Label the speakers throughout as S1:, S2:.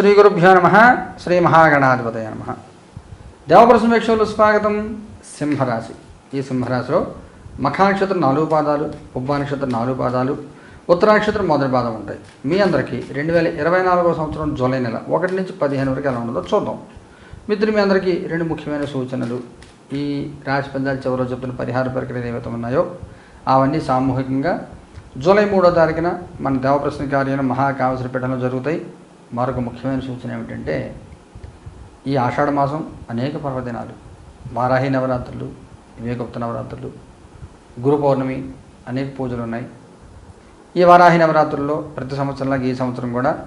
S1: శ్రీ గురుభ్యో నమ శ్రీ మహాగణాధిపతయ నమ. దేవప్రసమేక్షలు స్వాగతం సింహరాశి. ఈ సింహరాశిలో మఖానక్షత్రం నాలుగు పాదాలు పుబ్బా నక్షత్రం నాలుగు పాదాలు ఉత్తరాక్షత్రం మొదటి పాదం ఉంటాయి. మీ అందరికీ రెండు వేల ఇరవై నాలుగో సంవత్సరం జూలై నెల ఒకటి నుంచి పదిహేను వరకు ఎలా ఉండదో చూద్దాం. మిత్రులు మీ అందరికీ రెండు ముఖ్యమైన సూచనలు. ఈ రాశి పందాలు చివరిలో చెప్తున్న పరిహార ప్రక్రియలు ఏవైతే ఉన్నాయో అవన్నీ సామూహికంగా జూలై మూడో తారీఖున మన దేవప్రశ్న కార్యాలయం మహాకావసరపేటలో జరుగుతాయి. మరొక ముఖ్యమైన సూచన ఏమిటంటే ఈ ఆషాఢ మాసం అనేక పర్వదినాలు వారాహి నవరాత్రులు వివేకగుప్త నవరాత్రులు గురు పౌర్ణమి అనేక పూజలు ఉన్నాయి. ఈ వారాహి నవరాత్రుల్లో ప్రతి సంవత్సరంలాగా ఈ సంవత్సరం కూడా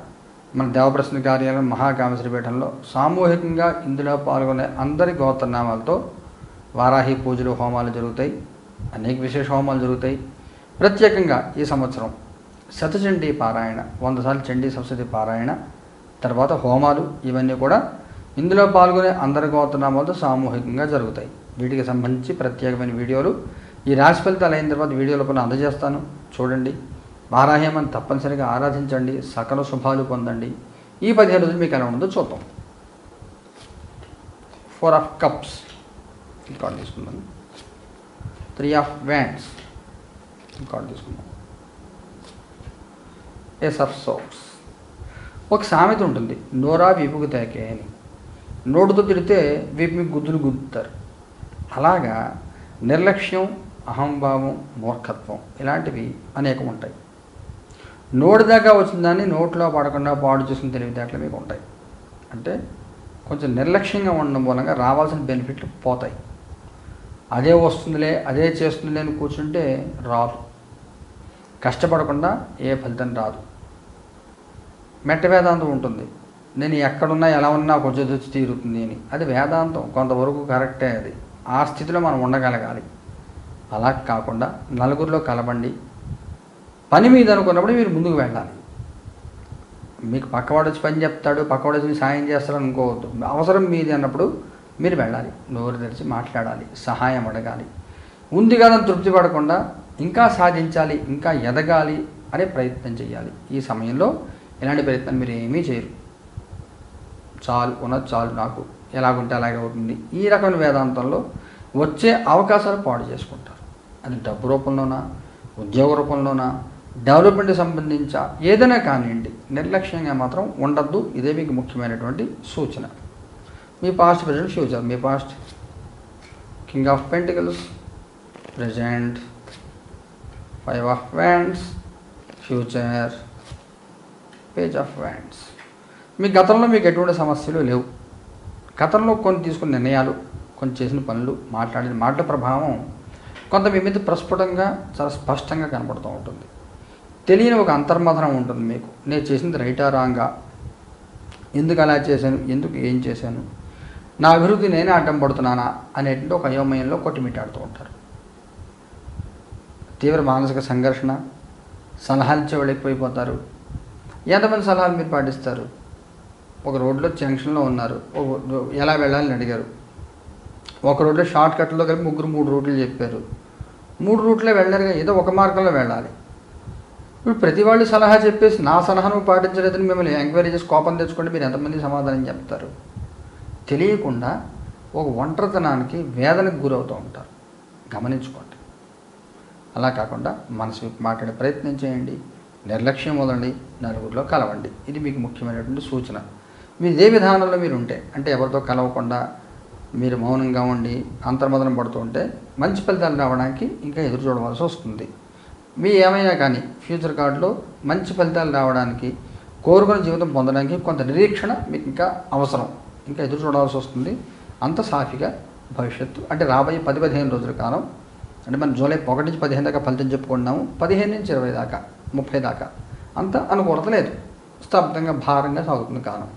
S1: మన దేవప్రసన్న కార్యాలయం మహాకామశ్రీపీఠంలో సామూహికంగా ఇందులో పాల్గొనే అందరి గోత్రనామాలతో వారాహి పూజలు హోమాలు జరుగుతాయి. అనేక విశేష హోమాలు జరుగుతాయి. ప్రత్యేకంగా ఈ సంవత్సరం శతచండీ పారాయణ వంద సార్లు చండీ సరస్వతి పారాయణ తర్వాత హోమాలు ఇవన్నీ కూడా ఇందులో పాల్గొనే అందరి గోత్రనామాలతో సామూహికంగా జరుగుతాయి. వీటికి సంబంధించి ప్రత్యేకమైన వీడియోలు. ఈ రాశి ఫలితాలు అయిన తర్వాత వీడియోలో కొన్ని అందజేస్తాను. చూడండి. వారాహ్యమని తప్పనిసరిగా ఆరాధించండి. సకల శుభాలు పొందండి. ఈ పదిహేను రోజులు మీకు ఎలా ఉందో చూద్దాం. ఫోర్ ఆఫ్ కప్స్ కార్డు తీసుకుందాం. త్రీ ఆఫ్ వ్యాండ్స్ కార్డు తీసుకుందాం. ఎస్ ఆఫ్ సోప్స్ ఒక సామెత ఉంటుంది నోరా వీపుకు తాకే అని. నోటుతో తిడితే వీపు మీకు గుద్దులు గుద్దుతారు. అలాగా నిర్లక్ష్యం అహంభావం మూర్ఖత్వం ఇలాంటివి అనేకం ఉంటాయి. నోటి దాకా వచ్చిన దాన్ని నోట్లో పడకుండా పాడు చేసుకుని తెలివితేటలు మీకు ఉంటాయి. అంటే కొంచెం నిర్లక్ష్యంగా ఉండడం మూలంగా రావాల్సిన బెనిఫిట్లు పోతాయి. అదే వస్తుందిలే అదే చేస్తుందిలే అని కూర్చుంటే రాదు. కష్టపడకుండా ఏ ఫలితం రాదు. మెట్ట వేదాంతం ఉంటుంది. నేను ఎక్కడున్నా ఎలా ఉన్నా కొంచెం తెచ్చి తీరుతుంది అని. అది వేదాంతం. కొంతవరకు కరెక్టే అది. ఆ స్థితిలో మనం ఉండగలగాలి. అలా కాకుండా నలుగురిలో కలబండి పని మీద అనుకున్నప్పుడు మీరు ముందుకు వెళ్ళాలి. మీకు పక్కవాడు వచ్చి పని చెప్తాడు పక్కవాడు వచ్చి సాయం చేస్తాడు అనుకోవద్దు. అవసరం మీది అన్నప్పుడు మీరు వెళ్ళాలి. నోరు తెరిచి మాట్లాడాలి. సహాయం అడగాలి. ఉంది కదా తృప్తి పడకుండా ఇంకా సాధించాలి ఇంకా ఎదగాలి అనే ప్రయత్నం చేయాలి. ఈ సమయంలో ఇలాంటి ప్రయత్నం మీరు ఏమీ చేయరు. చాలు ఉన్నది చాలు నాకు. ఎలాగుంటే అలాగే అవుతుంది. ఈ రకమైన వేదాంతంలో వచ్చే అవకాశాలు పాడు చేసుకుంటారు. అది డబ్బు రూపంలోనా ఉద్యోగ రూపంలోనా డెవలప్మెంట్కి సంబంధించ ఏదైనా కానివ్వండి నిర్లక్ష్యంగా మాత్రం ఉండద్దు. ఇదే మీకు ముఖ్యమైనటువంటి సూచన. మీ past present future me past king of pentacles present five of wands future page of wands మీ గతంలో మీకు ఎటువంటి సమస్యలు లేవు. గతంలో కొన్ని తీసుకున్న నిర్ణయాలు కొన్ని చేసిన పనులు మాట్లాడిన మాటల ప్రభావం కొంత మీ మీద ప్రస్ఫుటంగా చాలా స్పష్టంగా కనపడుతూ ఉంటుంది. తెలియని ఒక అంతర్మథనం ఉంటుంది మీకు. నేను చేసింది రైటా రాంగా ఎందుకు అలా చేశాను? ఎందుకు ఏం చేశాను? నా అభివృద్ధి నేనే అడ్డం పడుతున్నానా? అనేటువంటి ఒక అయోమయంలో కొట్టిమిట్టాడుతూ ఉంటారు. తీవ్ర మానసిక సంఘర్షణ సలహాలు ఇచ్చే ఎక్కువైపోతారు. ఎంతమంది సలహాలు మీరు పాటిస్తారు? ఒక రోడ్లో జంక్షన్లో ఉన్నారు. ఎలా వెళ్ళాలని అడిగారు. ఒక రోడ్లో షార్ట్ కట్లో కలిపి ముగ్గురు మూడు రూట్లు చెప్పారు. మూడు రూట్లో కానీ ఏదో ఒక మార్గంలో వెళ్ళాలి. ఇప్పుడు ప్రతి వాళ్ళు సలహా చెప్పేసి నా సలహాను పాటించలేదని మిమ్మల్ని ఎంక్వైరీ చేసి కోపం తెచ్చుకుంటే మీరు ఎంతమంది సమాధానం చెప్తారు? తెలియకుండా ఒక ఒంటరితనానికి వేదనకు గురవుతూ ఉంటారు. గమనించుకోండి. అలా కాకుండా మనసు మాట్లాడే ప్రయత్నం చేయండి. నిర్లక్ష్యం వదండి నలుగురిలో కలవండి. ఇది మీకు ముఖ్యమైనటువంటి సూచన. మీరు ఏ విధానంలో మీరు ఉంటే అంటే ఎవరితో కలవకుండా మీరు మౌనంగా ఉండి అంతర్మదనం పడుతూ ఉంటే మంచి ఫలితాలు రావడానికి ఇంకా ఎదురు చూడవలసి వస్తుంది. మీ ఏమైనా కానీ ఫ్యూచర్ కార్డులో మంచి ఫలితాలు రావడానికి కోరుకున్న జీవితం పొందడానికి కొంత నిరీక్షణ మీకు ఇంకా అవసరం. ఇంకా ఎదురు చూడాల్సి వస్తుంది. అంత సాఫీగా భవిష్యత్తు అంటే రాబోయే పది పదిహేను రోజుల కాలం అంటే మనం జూలై ఒకటి నుంచి పదిహేను దాకా ఫలితం చెప్పుకుంటున్నాము. పదిహేను నుంచి ఇరవై దాకా. ముప్పై దాకా. అంత అనుకూలత లేదు. స్తబ్దంగా భారంగా సాగుతుంది కాలం.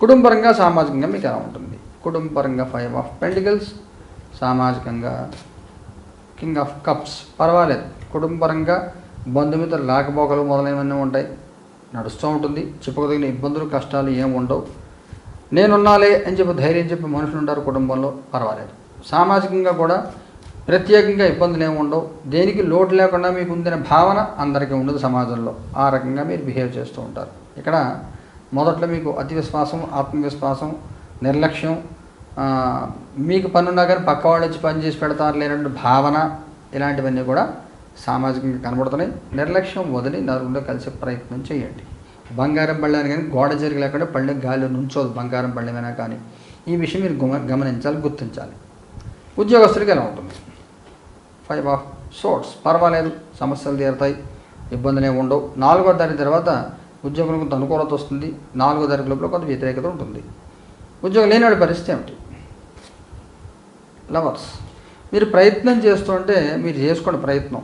S1: కుటుంబపరంగా సామాజికంగా మీకు ఎలా ఉంటుంది? కుటుంబపరంగా ఫైవ్ ఆఫ్ పెంటికల్స్ సామాజికంగా కింగ్ ఆఫ్ కప్స్ పర్వాలేదు. కుటుంబపరంగా బంధుమిత్రులు లేకపోకలు మొదలైనవన్నీ ఉంటాయి. నడుస్తూ ఉంటుంది. చెప్పుకోదగిన ఇబ్బందులు కష్టాలు ఏమి ఉండవు. నేనున్నాలే అని చెప్పి ధైర్యం చెప్పి మనుషులు ఉంటారు కుటుంబంలో పర్వాలేదు. సామాజికంగా కూడా ప్రత్యేకంగా ఇబ్బందులు ఏమి ఉండవు. దేనికి లోటు లేకుండా మీకు ఉందనే భావన అందరికీ ఉండదు సమాజంలో. ఆ రకంగా మీరు బిహేవ్ చేస్తూ ఉంటారు. ఇక్కడ మొదట్లో మీకు అతి విశ్వాసం ఆత్మవిశ్వాసం నిర్లక్ష్యం మీకు పనున్నా కానీ పక్క వాళ్ళు వచ్చి పని చేసి పెడతారు లేనటువంటి భావన ఇలాంటివన్నీ కూడా సామాజికంగా కనబడుతున్నాయి. నిర్లక్ష్యం వదిలి నలుగురిలో కలిసే ప్రయత్నం చేయండి. బంగారం పళ్ళని కానీ గోడ జరిగి లేకుండా పళ్ళె గాలిలో నుంచోదు బంగారం పళ్ళెమైనా కానీ. ఈ విషయం మీరు గమ గమనించాలి గుర్తించాలి. ఉద్యోగస్తులకి ఎలా ఉంటుంది? ఫైవ్ ఆఫ్ సోర్ట్స్ పర్వాలేదు సమస్యలు తీరుతాయి ఇబ్బందులు ఉండవు. నాలుగో తారీఖు తర్వాత ఉద్యోగం కొంత అనుకూలత వస్తుంది. నాలుగో తారీఖు లోపల కొంత వ్యతిరేకత ఉంటుంది. ఉద్యోగం లేనివాడి పరిస్థితి ఏమిటి? లవర్స్ మీరు ప్రయత్నం చేస్తుంటే మీరు చేసుకోండి ప్రయత్నం.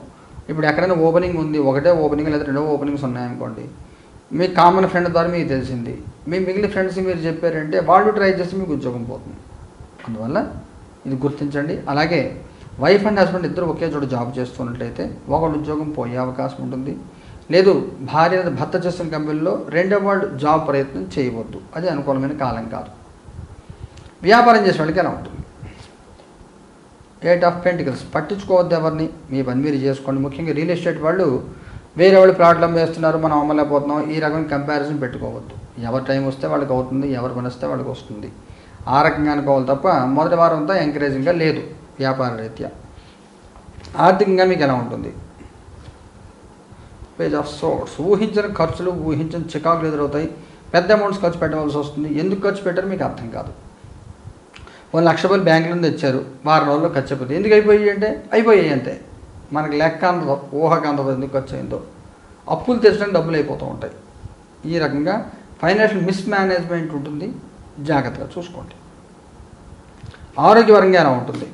S1: ఇప్పుడు ఎక్కడైనా ఓపెనింగ్ ఉంది ఒకటే ఓపెనింగ్ లేదా రెండో ఓపెనింగ్స్ ఉన్నాయనుకోండి మీ కామన్ ఫ్రెండ్ ద్వారా మీకు తెలిసింది. మీ మిగిలిన ఫ్రెండ్స్ మీరు చెప్పారంటే వాళ్ళు ట్రై చేస్తే మీకు ఉద్యోగం పోతుంది. అందువల్ల ఇది గుర్తించండి. అలాగే వైఫ్ అండ్ హస్బెండ్ ఇద్దరు ఒకే చోట జాబ్ చేస్తున్నట్లయితే ఒకళ్ళు ఉద్యోగం పోయే అవకాశం ఉంటుంది. లేదు భార్య భర్త చేస్తున్న కంపెనీలో రెండో వాళ్ళు జాబ్ ప్రయత్నం చేయవద్దు. అది అనుకూలమైన కాలం కాదు. వ్యాపారం చేసే వాళ్ళకి ఎలా ఉంటుంది? ఎయిట్ ఆఫ్ పెంటికల్స్ పట్టించుకోవద్దు ఎవరిని. మీ పని మీరు చేసుకోండి. ముఖ్యంగా రియల్ ఎస్టేట్ వాళ్ళు వేరే వాళ్ళు ప్లాట్లు అమ్మేస్తున్నారు మనం అమ్మలేకపోతున్నాం. ఈ రకమైన కంపారిజన్ పెట్టుకోవద్దు. ఎవరి టైం వస్తే వాళ్ళకి అవుతుంది ఎవరి పని వస్తే వాళ్ళకి వస్తుంది. ఆ రకంగా అనుకోవాలి తప్ప మొదటి వారం అంతా ఎంకరేజింగ్గా లేదు. వ్యాపార రీత్యా. ఆర్థికంగా మీకు ఎలా ఉంటుంది? పేజ్ ఆఫ్ సోర్స్ ఊహించిన ఖర్చులు ఊహించిన చికాకులు ఎదురవుతాయి. పెద్ద అమౌంట్స్ ఖర్చు పెట్టవలసి వస్తుంది. ఎందుకు ఖర్చు పెట్టారో మీకు అర్థం కాదు. వాళ్ళు లక్ష రూపాయలు బ్యాంకులో తెచ్చారు. వారం రోజుల్లో ఖర్చు అయిపోతుంది. ఎందుకు అయిపోయాయి అంటే? అయిపోయాయి అంతే. మనకి లెక్క అందదు ఊహకు అందదు ఎందుకు ఖర్చు అయిందో. అప్పులు తెచ్చడానికి డబ్బులు అయిపోతూ ఉంటాయి. ఈ రకంగా ఫైనాన్షియల్ మిస్ మేనేజ్మెంట్ ఉంటుంది. జాగ్రత్తగా చూసుకోండి. ఆరోగ్యపరంగా ఎలా ఉంటుంది?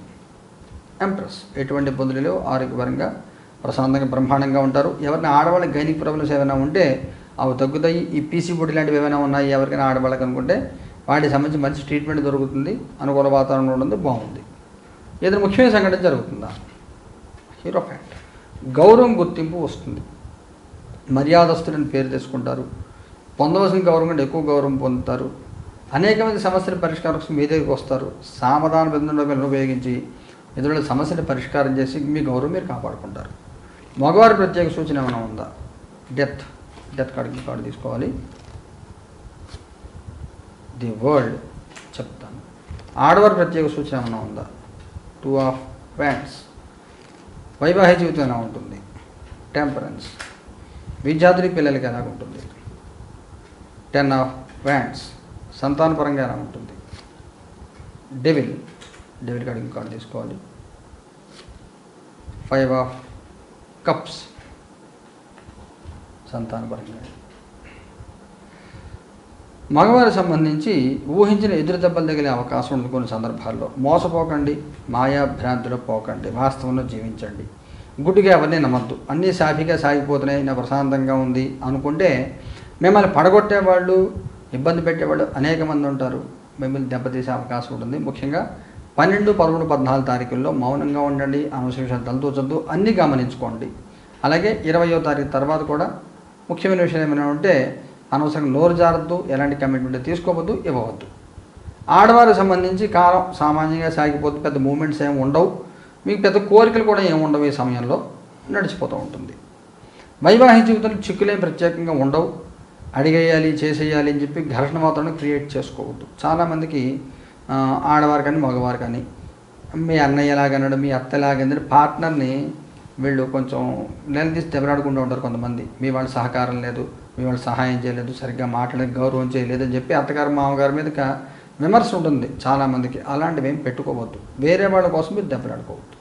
S1: ఎంప్రెస్ ఎటువంటి ఇబ్బందులు లేవు. ఆరోగ్యపరంగా ప్రశాంతంగా బ్రహ్మాండంగా ఉంటారు. ఎవరిని ఆడవాళ్ళకి గైనిక్ ప్రాబ్లమ్స్ ఏమైనా ఉంటే అవి తగ్గుతాయి. ఈ పీసీ బొడి లాంటివి ఏమైనా ఉన్నాయి? ఎవరికైనా ఆడవాళ్ళకి అనుకుంటే వాటికి సంబంధించి మంచి ట్రీట్మెంట్ దొరుకుతుంది. అనుకూల వాతావరణం ఉంటుంది బాగుంది. ఏదైనా ముఖ్యమైన సంఘటన జరుగుతుందా? హీరో ఫ్యాక్ట్ గౌరవం గుర్తింపు వస్తుంది. మర్యాదస్తులని పేరు తెచ్చుకుంటారు. పొందవలసిన గౌరవం కంటే ఎక్కువ గౌరవం పొందుతారు. అనేకమైన సమస్యల పరిష్కారం కోసం మీ దగ్గరికి వస్తారు. సామధాన బిందులను ఉపయోగించి ఎదురుల సమస్యలు పరిష్కారం చేసి మీ గౌరవం మీరు కాపాడుకుంటారు. మగవారి ప్రత్యేక సూచన ఏమైనా ఉందా? డెత్ డెత్ కార్డు కార్డు తీసుకోవాలి. ది వరల్డ్ చెప్తాను. ఆడవారి ప్రత్యేక సూచన ఏమైనా ఉందా? టూ ఆఫ్ వ్యాండ్స్ వైవాహిక జీవితం ఎలా ఉంటుంది? టెంపరెన్స్ విద్యార్థి పిల్లలకి ఎలా ఉంటుంది? టెన్ ఆఫ్ వ్యాండ్స్ సంతానపరంగా ఎలా ఉంటుంది? డెవిల్ డెబిట్ కార్డు కార్డు తీసుకోవాలి. ఫైవ్ ఆఫ్ కప్స్ సంతానపరంగా. మగవారికి సంబంధించి ఊహించిన ఎదురు దెబ్బలు తగిలే అవకాశం ఉంది కొన్ని సందర్భాల్లో. మోసపోకండి మాయా భ్రాంతిలో పోకండి వాస్తవంలో జీవించండి. గుడ్డుగా ఎవరిని నమ్మద్దు. అన్నీ సాఫీగా సాగిపోతున్నాయి నా ప్రశాంతంగా ఉంది అనుకుంటే మిమ్మల్ని పడగొట్టే వాళ్ళు ఇబ్బంది పెట్టేవాళ్ళు అనేక మంది ఉంటారు. మిమ్మల్ని దెబ్బతీసే అవకాశం ఉంటుంది. ముఖ్యంగా పన్నెండు పదమూడు పద్నాలుగు తారీఖుల్లో మౌనంగా ఉండండి అనవసర విషయాలు తలదూచొద్దు అన్నీ గమనించుకోండి. అలాగే ఇరవయో తారీఖు తర్వాత కూడా ముఖ్యమైన విషయం ఏమైనా ఉంటే అనవసరంగా నోరు జారద్దు ఎలాంటి కమిట్మెంట్ తీసుకోవద్దు ఇవ్వవద్దు. ఆడవారికి సంబంధించి కాలం సామాన్యంగా సాగిపోతే పెద్ద మూమెంట్స్ ఏమి ఉండవు. మీకు పెద్ద కోరికలు కూడా ఏమి ఉండవు ఈ సమయంలో. నడిచిపోతూ ఉంటుంది. వైవాహిక జీవితంలో చిక్కులేం ప్రత్యేకంగా ఉండవు. అడిగేయాలి చేసేయాలి అని చెప్పి ఘర్షణ వాతావరణం క్రియేట్ చేసుకోవద్దు. చాలామందికి ఆడవారు కానీ మగవారు కానీ మీ అన్నయ్య ఎలాగన్నాడు మీ అత్త ఎలాగందని పార్ట్నర్ని వీళ్ళు కొంచెం నిలదీసి దెబ్బలాడుకుంటూ ఉంటారు కొంతమంది. మీ వాళ్ళ సహకారం లేదు మీ వాళ్ళు సహాయం చేయలేదు సరిగ్గా మాట్లాడే గౌరవం చేయలేదు అని చెప్పి అత్తగారు మామగారి మీద విమర్శ ఉంటుంది చాలామందికి. అలాంటివి ఏం పెట్టుకోవద్దు. వేరే వాళ్ళ కోసం మీరు దెబ్బలాడుకోవద్దు.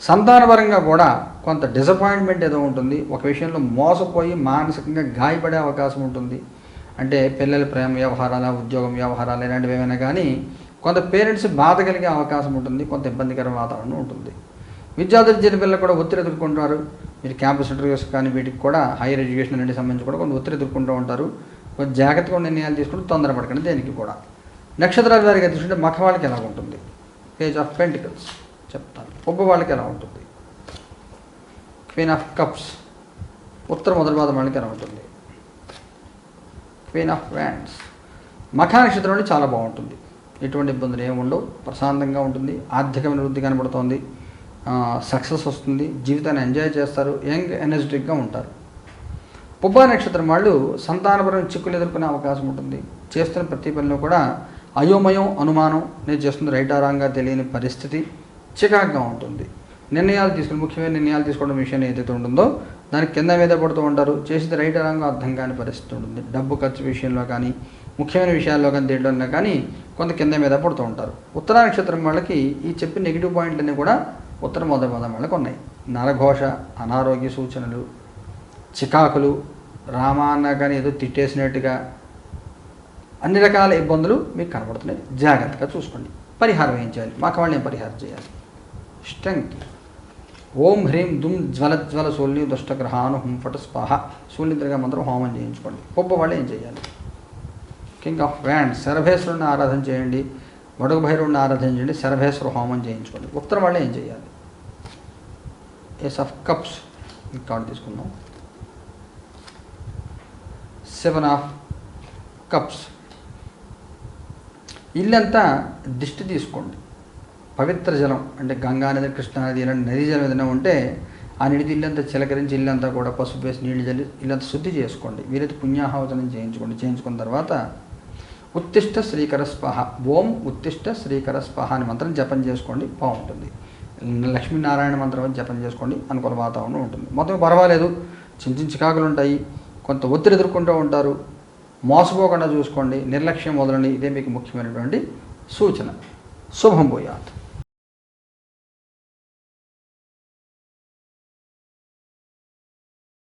S1: సంతానపరంగా కూడా కొంత డిసప్పాయింట్మెంట్ ఏదో ఉంటుంది. ఒక విషయంలో మోసపోయి మానసికంగా గాయపడే అవకాశం ఉంటుంది. అంటే పిల్లల ప్రేమ వ్యవహారాల ఉద్యోగం వ్యవహారాలు ఇలాంటివి ఏమైనా కానీ కొంత పేరెంట్స్ బాధ కలిగే అవకాశం ఉంటుంది కొంత ఇబ్బందికర వాతావరణం ఉంటుంది. విద్యార్థులు చిన్న పిల్లలు కూడా ఒత్తిడి ఎదుర్కొంటారు మీరు క్యాంపస్ ఇంటర్వ్యూస్ కానీ వీటికి కూడా హైయర్ ఎడ్యుకేషన్ అనేది సంబంధించి కూడా కొంత ఒత్తిడి ఎదుర్కొంటూ ఉంటారు. కొంచెం జాగ్రత్తగా నిర్ణయాలు తీసుకుంటే తొందరపడకండి దేనికి కూడా. నక్షత్రాల వారికి తీసుకుంటే మఖ వాళ్ళకి ఎలా ఉంటుంది? పేజ్ ఆఫ్ పెంటికల్స్ చెప్తాను. ఒబ్బ వాళ్ళకి ఎలా ఉంటుంది? క్వీన్ ఆఫ్ కప్స్ ఉత్తర మొదటి పాదం వాళ్ళకి ఎలా ఉంటుంది? క్వీన్ ఆఫ్ వ్యాండ్స్ మఖా అంటే చాలా బాగుంటుంది. ఎటువంటి ఇబ్బందులు ఏమి ఉండవు. ప్రశాంతంగా ఉంటుంది. ఆర్థికమైన వృద్ధి కనబడుతోంది. సక్సెస్ వస్తుంది. జీవితాన్ని ఎంజాయ్ చేస్తారు. యంగ్ ఎనర్జెటిక్గా ఉంటారు. పుబ్బా నక్షత్రం వాళ్ళు సంతానపరమైన చిక్కులు ఎదుర్కొనే అవకాశం ఉంటుంది. చేస్తున్న ప్రతి పనిలో కూడా అయోమయం అనుమానం నేను చేస్తుంది రైట్ ఆరాంగా తెలియని పరిస్థితి చికాకుగా ఉంటుంది. నిర్ణయాలు తీసుకుని ముఖ్యమైన నిర్ణయాలు తీసుకోవడం విషయం ఏదైతే ఉంటుందో దానికి కింద మీద పడుతూ ఉంటారు. చేసేది రైట్ ఆరాంగా అర్థం కాని పరిస్థితి ఉంటుంది. డబ్బు ఖర్చు విషయంలో కానీ ముఖ్యమైన విషయాల్లో కానీ దేంట్లో కానీ కొంత కింద మీద పడుతూ ఉంటారు. ఉత్తర నక్షత్రం వాళ్ళకి ఈ చెప్పిన నెగిటివ్ పాయింట్లన్నీ కూడా ఉత్తర మొదటి పదం వాళ్ళకి ఉన్నాయి. నరఘోష అనారోగ్య సూచనలు చికాకులు రామాన్న కానీ ఏదో తిట్టేసినట్టుగా అన్ని రకాల ఇబ్బందులు మీకు కనబడుతున్నాయి. జాగ్రత్తగా చూసుకోండి. పరిహారం ఏం చేయాలి? మాకు వాళ్ళు ఏం పరిహారం చేయాలి? స్ట్రెంగ్త్ ఓం హ్రీం దుమ్ జ్వల జ్వల సూల్ని దుష్టగ్రహాను హుంఫట స్పాహ. సూర్యనిద్రగా మంత్రం హోమం చేయించుకోండి. గొప్ప వాళ్ళు ఏం చేయాలి? కింగ్ ఆఫ్ వ్యాండ్ శరభేశ్వరుని ఆరాధన చేయండి వడుగు భైరవుడిని ఆరాధన చేయండి శరభేశ్వర హోమం చేయించుకోండి. ఉత్తరం వాళ్ళు ఏం చేయాలి? ఏస్ ఆఫ్ కప్స్ కార్డు తీసుకుందాం. సెవెన్ ఆఫ్ కప్స్ ఇల్లంతా దిష్టి తీసుకోండి. పవిత్ర జలం అంటే గంగా నది కృష్ణా నది ఇలాంటి నదీ జలం ఏదైనా ఉంటే ఆ నిడిది ఇల్లంతా చిలకరించి ఇల్లంతా కూడా పసుపు వేసి నీళ్ళు చల్లి ఇల్లంతా శుద్ధి చేసుకోండి. వీరైతే పుణ్యాహవచనం చేయించుకోండి. చేయించుకున్న తర్వాత ఉత్తిష్ట శ్రీకర స్పహ ఓం ఉత్తిష్ట శ్రీకర స్పహ అని మంత్రం జపం చేసుకోండి బాగుంటుంది. లక్ష్మీనారాయణ మంత్రం జపం చేసుకోండి అనుకూల వాతావరణం ఉంటుంది. మొత్తం పర్వాలేదు చిన్న చిన్న చికాకులు ఉంటాయి కొంత ఒత్తిడి ఎదుర్కొంటూ ఉంటారు. మోసపోకుండా చూసుకోండి నిర్లక్ష్యం మొదలని ఇదే మీకు ముఖ్యమైనటువంటి సూచన. శుభం పోయాత్